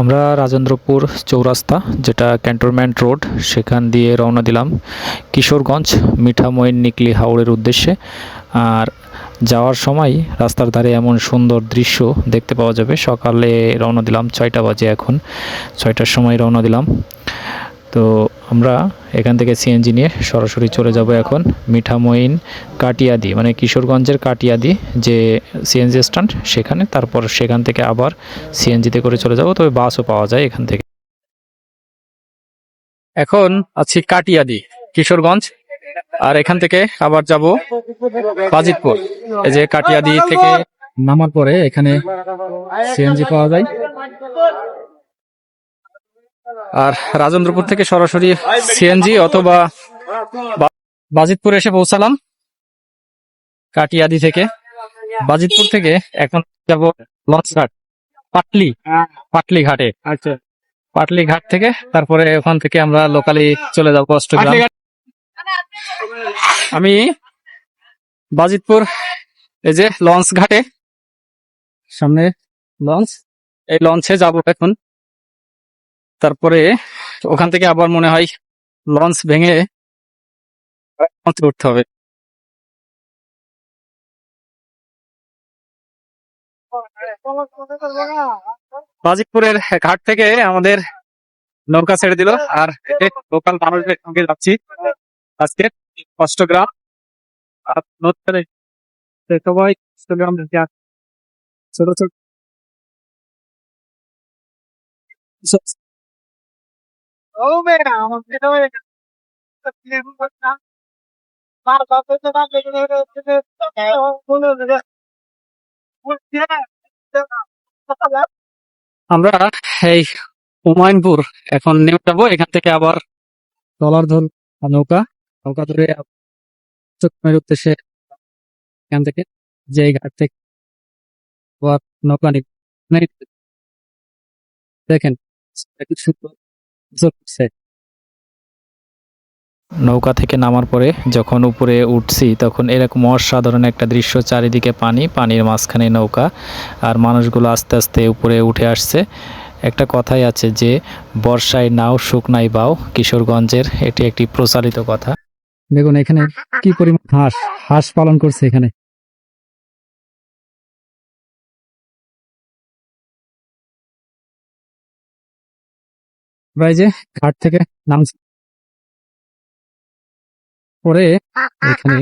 আমরা রাজেন্দ্রপুর চৌরাস্তা, যেটা ক্যান্টনমেন্ট রোড, সেখান দিয়ে রওনা দিলাম কিশোরগঞ্জ মিঠামইন নিকলি হাওড়ের উদ্দেশ্যে। আর যাওয়ার সময় রাস্তার ধারে এমন সুন্দর দৃশ্য দেখতে পাওয়া যাবে। সকালে রওনা দিলাম ছয়টা বাজে এখন। ছয়টার সময় রওনা দিলাম। তো আমরা এখান থেকে সিএনজি নিয়ে সরাসরি চলে যাব এখন মিঠামইন কাটিয়াদি মানে কিশোরগঞ্জের কাটিয়াদি, যে সিএনজি স্ট্যান্ড সেখানে। তারপর সেখান থেকে আবার সিএনজিতে করে চলে যাব, তবে বাসও পাওয়া যায় এখান থেকে। এখন আছি কাটিয়াদি, কিশোরগঞ্জ। আর এখান থেকে আবার যাব বাজিতপুর। এই যে কাটিয়াদি থেকে নামার পরে এখানে সিএনজি পাওয়া যায়। আর রাজেন্দ্রপুর থেকে সরাসরি সিএনজি অথবা বাজিতপুর এসে পৌঁছালাম কাটিয়াদি থেকে। বাজিতপুর থেকে এখন যাব লঞ্চ ঘাট পাটলি পাটলি ঘাটে। আচ্ছা। পাটলি ঘাট থেকে তারপরে ওখান থেকে আমরা লোকালি চলে যাব অষ্টগ্রাম। আমি বাজিতপুর এই যে লঞ্চ ঘাটে সামনে লঞ্চ এই লঞ্চে যাব এখন। তারপরে ওখান থেকে আবার মনে হয় লঞ্চ ভেঙে উঠতে হবে। বাজিতপুরের ঘাট থেকে আমাদের নৌকা ছেড়ে দিল আর লোকাল মানুষদের সঙ্গে যাচ্ছি। আজকে অষ্টগ্রাম সবাই ছোট ছোট মেয়ে আমার এই হুমায়ুনপুর এখন নেমে যাব, এখান থেকে আবার ট্রলার ধর নৌকা। নৌকা ধরে চট্টগ্রামের উদ্দেশ্যে এখান থেকে যে ঘাট থেকে আবার নৌকা মানে দেখেন সুন্দর। নৌকা থেকে নামার পরে যখন উপরে উঠছি তখন এরকম অসাধারণ একটা দৃশ্য চারিদিকে পানি পানির মাঝখানে নৌকা আর মানুষগুলো আস্তে আস্তে উপরে উঠে আসছে। একটা কথাই আছে যে বর্ষায় নাও শুকনাই বাও। কিশোরগঞ্জের এটি একটি প্রচালিত কথা। দেখুন এখানে কি পরিমাণ হাঁস হাঁস পালন করছে এখানে। আমরা যে ঘাট থেকে পরে এখানে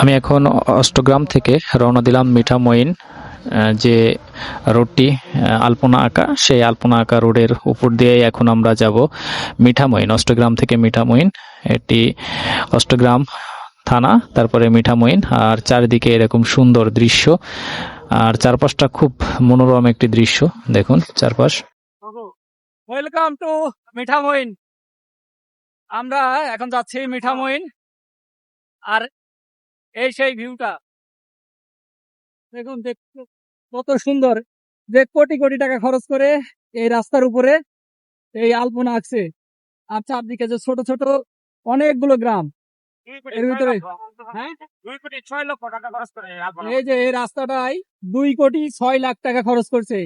আমি এখন অষ্টগ্রাম থেকে রওনা দিলাম মিঠামইন আহ, যে রোডটি আলপনা আঁকা। সেই আলপনা আঁকা রোডের উপর দিয়ে এখন আমরা যাব মিঠামইন অষ্টগ্রাম থেকে মিঠামইন এটি অষ্টগ্রাম থানা তারপরে মিঠামইন আর চারিদিকে এরকম সুন্দর দৃশ্য। আর চারপাশটা খুব মনোরম একটি দৃশ্য, দেখুন চারপাশ। ওয়েলকাম টু মিঠামইন আমরা এখন যাচ্ছি মিঠামইন আর এই সেই ভিউটা দেখুন কত সুন্দর। যে কোটি কোটি টাকা খরচ করে এই রাস্তার উপরে এই আলপনা আঁকছে। আর চারদিকে যে ছোট ছোট অনেকগুলো গ্রাম। এর ভিতরে হ্যাঁ? দুই কোটি ছয় লক্ষ টাকা খরচ করে এই যে এই রাস্তাটাই দুই কোটি ছয় লাখ টাকা খরচ করছে।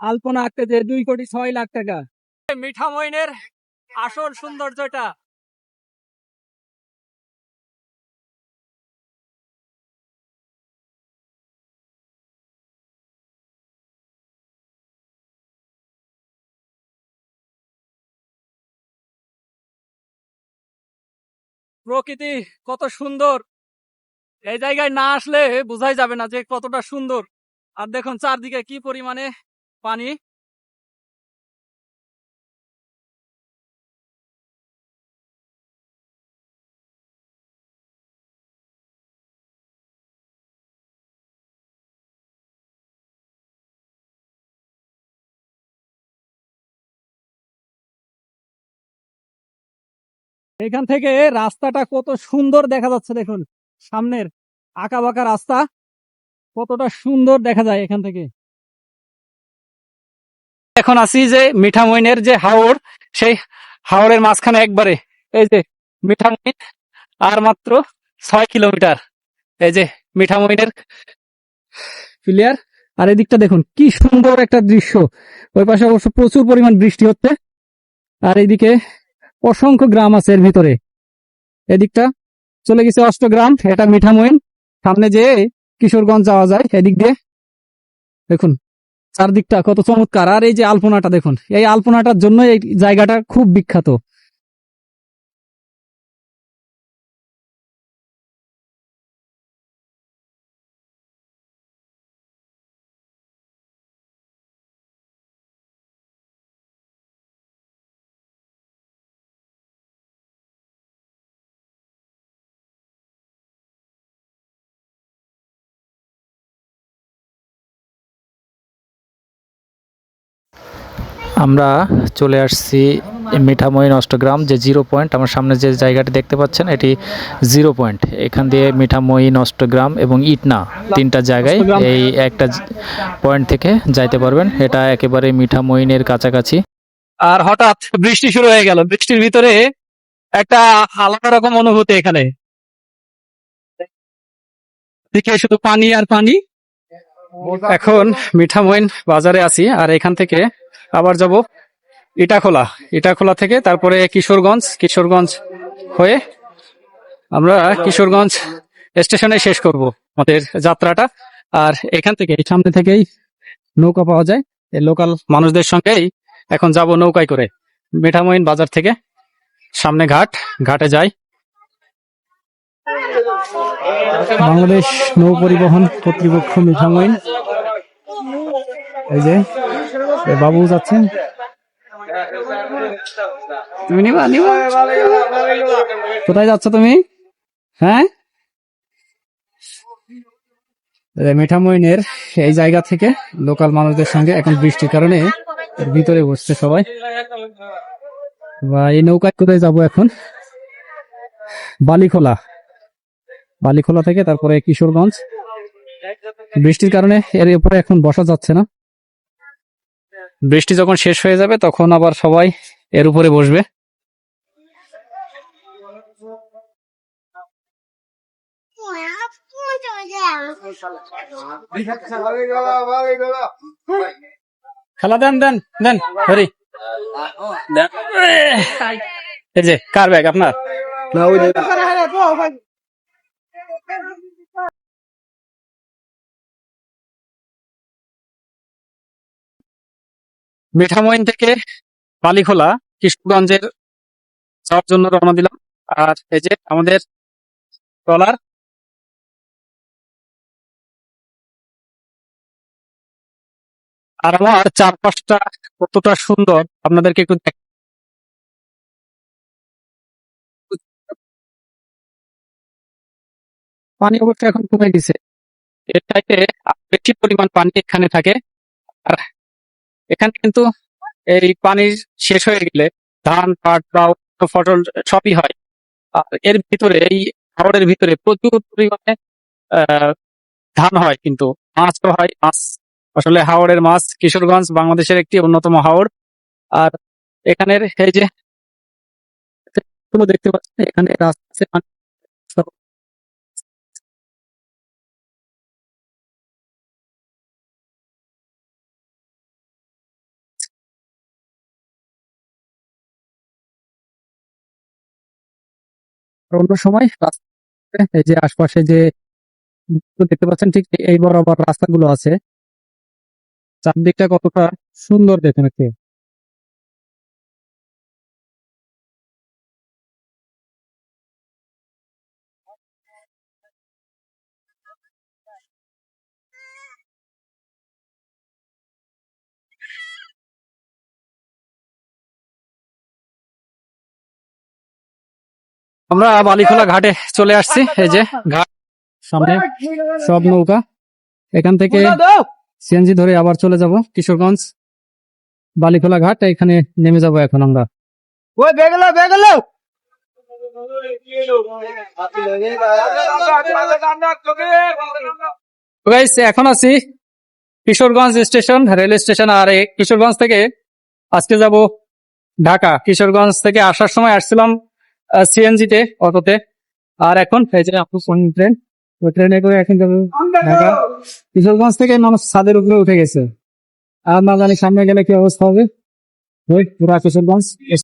আলপনা আঁকতে যে দুই কোটি ছয় লাখ টাকা। মিঠামইনের আসল সৌন্দর্যটা প্রকৃতি কত সুন্দর। এই জায়গায় না আসলে বোঝাই যাবে না যে কতটা সুন্দর। আর দেখুন চারদিকে কি পরিমাণে পানি। এখান থেকে রাস্তাটা কত সুন্দর দেখা যাচ্ছে দেখুন। সামনের আঁকা বাঁকা রাস্তা কতটা সুন্দর দেখা যায় এখান থেকে। এখন আছি যে মিঠামইনের যে হাওড় সেই হাওড়ের মাঝখানে একবারে, এই যে মিঠামইন, আর মাত্র ছয় কিলোমিটার। এই যে মিঠামইনের ক্লিয়ার আর এদিকটা দেখুন, কি সুন্দর একটা দৃশ্য। ওই পাশে অবশ্য প্রচুর পরিমাণ বৃষ্টি হচ্ছে, আর এইদিকে অসংখ্য গ্রাম আছে এর ভিতরে। এদিকটা চলে গেছে অষ্টগ্রাম, এটা মিঠামইন সামনে যে কিশোরগঞ্জ যাওয়া যায়, এদিক দিয়ে। দেখুন, চারদিকটা কত চমৎকার। আর এই যে আলপনাটা দেখুন, এই আলপনাটার জন্য এই জায়গাটা খুব বিখ্যাত। আমরা চলে আসছি মিঠামইন অষ্টগ্রাম যে জিরো পয়েন্ট আমার সামনে যে জায়গাটি দেখতে পাচ্ছেন এটি জিরো পয়েন্ট। এখান দিয়ে মিঠামইন অষ্টগ্রাম এবং ইটনা তিনটা জায়গায় এই একটা পয়েন্ট থেকে যাইতে পারবেন। এটা একেবারে মিঠামইনের কাছাকাছি। আর হঠাৎ বৃষ্টি শুরু হয়ে গেল। বৃষ্টির ভিতরে একটা আলাদা রকম অনুভূতি এখানে। দিকে শুধু পানি আর পানি। এখন মিঠামইন বাজারে আছি আর এখান থেকে আবার যাব। ইটাখোলা। ইটাখোলা থেকে তারপরে কিশোরগঞ্জ কিশোরগঞ্জ হয়ে আমরা কিশোরগঞ্জ স্টেশনে শেষ করব আমাদের যাত্রাটা। আর এখান থেকে এই সামনে থেকেই নৌকা পাওয়া যায়। এই লোকাল মানুষদের সঙ্গেই এখন যাব নৌকায় করে। মিঠামইন বাজার থেকে সামনে ঘাট, ঘাটে যাই। বাংলাদেশ নৌ পরিবহন কর্তৃপক্ষ মিঠামইন এই যে বাবু যাচ্ছেন? তুমি নিবা নিবা। কোথায় যাচ্ছ তুমি? হ্যাঁ? মিঠামইনের এই জায়গা থেকে লোকাল মানুষদের সঙ্গে এখন বৃষ্টির কারণে ভিতরে বসছে সবাই। বা এই নৌকায় কোথায় যাব এখন? বালিখোলা। বালিখোলা থেকে তারপরে কিশোরগঞ্জ। বৃষ্টির কারণে এর উপরে এখন বসা যাচ্ছে না। বৃষ্টি যখন শেষ হয়ে যাবে, তখন আবার সবাই এর উপরে বসবে। খেলা দেন দেন দেন, হরি। কার ব্যাগ আপনার? মিঠামইন থেকে বালিখোলা কিশোরগঞ্জের যাওয়ার জন্য রওনা দিলাম। আর এই যে আমাদের ট্রলার, আর আমার চারপাশটা কতটা সুন্দর, আপনাদেরকে একটু দেখ পানি অবশ্য এখন কমে গেছে। এর চাইতে বেশি পরিমাণ পানি এখানে থাকে। আর এখানে কিন্তু এই পানি শেষ হয়ে গেলে ধান, পাট বা ফসল সবই হয়। আর এর ভিতরে, এই হাওড়ের ভিতরে প্রচুর পরিমাণে ধান হয় কিন্তু। মাছও হয়, মাছ। আসলে হাওড়ের মাছ কিশোরগঞ্জ বাংলাদেশের একটি অন্যতম হাওড়। আর এখানের এই যে গুলো দেখতে পাচ্ছেন এখানে রাস্তা আর অন্য সময় রাস্তা এই যে আশপাশে যে দেখতে পাচ্ছেন ঠিক এই বরাবর রাস্তাগুলো আছে। চারদিকটা কতটা সুন্দর দেখেন একটু। আমরা বালিখোলা ঘাটে চলে আসছি এই যে ঘাট সামনে সব নৌকা। এখান থেকে সিএনজি ধরে আবার চলে যাব কিশোরগঞ্জ বালিখোলা ঘাট এখানে নেমে যাব এখন আমরা। ওই বেগলো বেগলো। এখন আছি কিশোরগঞ্জ স্টেশন রেল স্টেশন আর কিশোরগঞ্জ থেকে আজকে যাব ঢাকা। কিশোরগঞ্জ থেকে আসার সময় আসছিলাম সিএনজি তে, অটোতে। আর এখন যে আপু ট্রেন ওই ট্রেনে করে এখন যাবে কিশোরগঞ্জ থেকে মানুষ ছাদের উপরে উঠে গেছে। আর না জানি সামনে গেলে কি অবস্থা হবে। ওই পুরা কিশোরগঞ্জ।